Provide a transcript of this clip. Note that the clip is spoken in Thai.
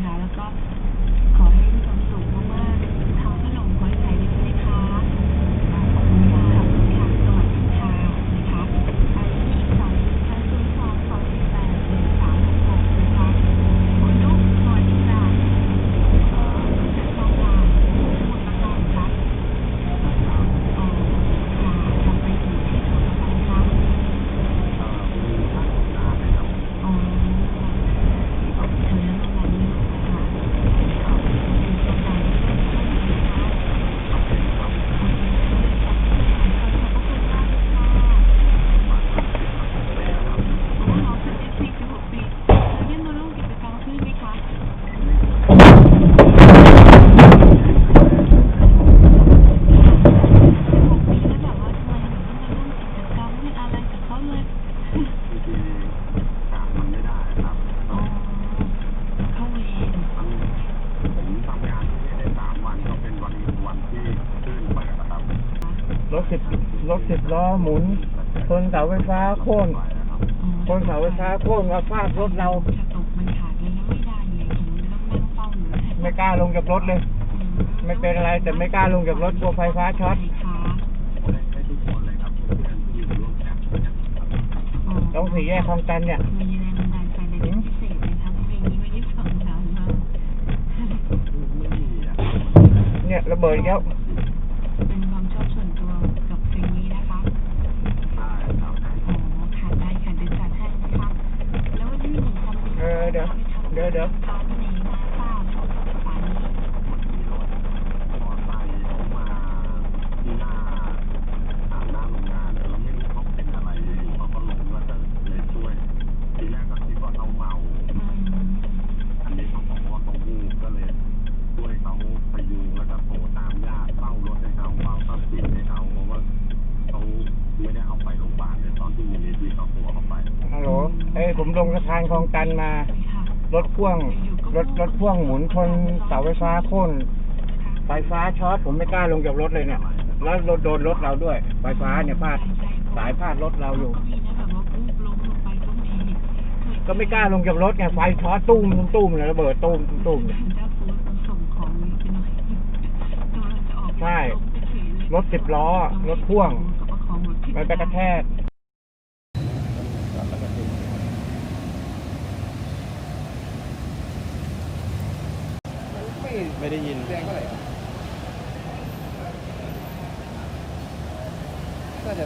นะคะ แล้วก็ขอให้ ถสิบรถสิบล้อหมุนชนเสาไฟฟ้าโค่นชนเสาไฟฟ้าโค่นมาฟาดรถเราจะตกมันขาดเลยแล้วไม่ได้ไงผมจะต้องนั่งเฝ้าอยู่ไม่กล้าลงจากรถเลย ไม่เป็นอะไรแต่ไม่กล้าลงจากรถกลัวไฟฟ้าช็อตต้องสี่แยกคลองจันทน์เนี่ยมีแรงบันดาลใจอะไรเป็นพิเศษไหมครับเพลงนี้ไม่ได้ฟังนานมากเนี่ยระเบิดอีกแล้ว ลเอ้ยผมลงสะพานคลองจันทน์มาค่ะ รถพ่วงรถรถพ่วงหมุนชนเสาไฟฟ้าโค่นไฟฟ้าช็อตผมไม่กล้าลงจากรถเลยเนี่ยแล้วรถโดนรถเราด้วย ไฟฟ้าเนี่ยพาดสายพาดรถเราอยู่ ก็ไม่กล้าลงจากรถไงไฟช็อตตุ้มตุ้มเลยระเบิดตุ้มตุ้มเนี่ยกำลังจะออกใช่รถสิบล้อ รถพ่วง มันไปกระแทก ไม่ได้ยิน แดงเท่าไหร่อะน่าจะ